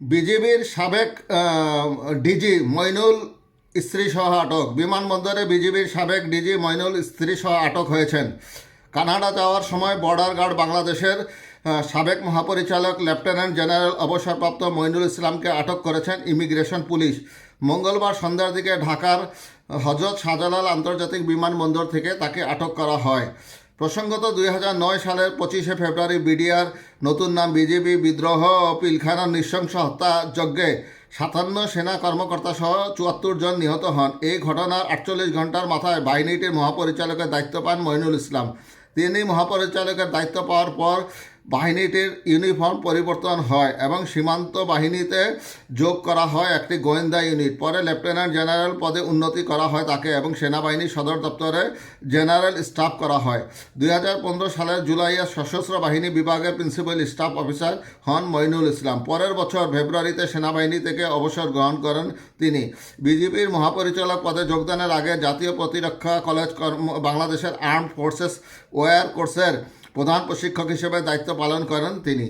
বিজেপির সাবেক ডিজি মইনুল স্ত্রী সহ আটক। বিমানবন্দরে বিজেপির সাবেক ডিজি মইনুল স্ত্রী সহ আটক হয়েছেন। কানাডা যাওয়ার সময় বর্ডার গার্ড বাংলাদেশের সাবেক মহাপরিচালক লেফটেন্যান্ট জেনারেল অবসরপ্রাপ্ত মইনুল ইসলামকে আটক করেছেন ইমিগ্রেশন পুলিশ। মঙ্গলবার সন্ধ্যার দিকে ঢাকার হজরত শাহজালাল আন্তর্জাতিক বিমানবন্দর থেকে তাকে আটক করা হয়। প্রসঙ্গত দুই হাজার নয় সালের পঁচিশে ফেব্রুয়ারি বিডিআর নতুন নাম বিজেপি বিদ্রোহ, পিলখানার নৃশংস হত্যাযজ্ঞে সাতান্ন সেনা কর্মকর্তা সহ চুয়াত্তর জন নিহত হন। এই ঘটনার আটচল্লিশ ঘণ্টার মাথায় বাহিনীটির মহাপরিচালকের দায়িত্ব পান মইনুল ইসলাম। তিনি মহাপরিচালকের দায়িত্ব পাওয়ার পর বাহিনীটির ইউনিফর্ম পরিবর্তন হয় এবং সীমান্ত বাহিনীতে যোগ করা হয় একটি গোয়েন্দা ইউনিট। পরে লেফটেন্যান্ট জেনারেল পদে উন্নতি করা হয় তাকে এবং সেনাবাহিনী সদর দপ্তরে জেনারেল স্টাফ করা হয়। দুই হাজার পনেরো সালের জুলাইয়ে সশস্ত্র বাহিনী বিভাগের প্রিন্সিপাল স্টাফ অফিসার হন মইনুল ইসলাম। পরের বছর ফেব্রুয়ারিতে সেনাবাহিনী থেকে অবসর গ্রহণ করেন তিনি। বিজেপির মহাপরিচালক পদে যোগদানের আগে জাতীয় প্রতিরক্ষা কলেজ বাংলাদেশের আর্মড ফোর্সেস ওয়ার কোর্সের প্রধান প্রশিক্ষক হিসেবে দায়িত্ব পালন করেন তিনি।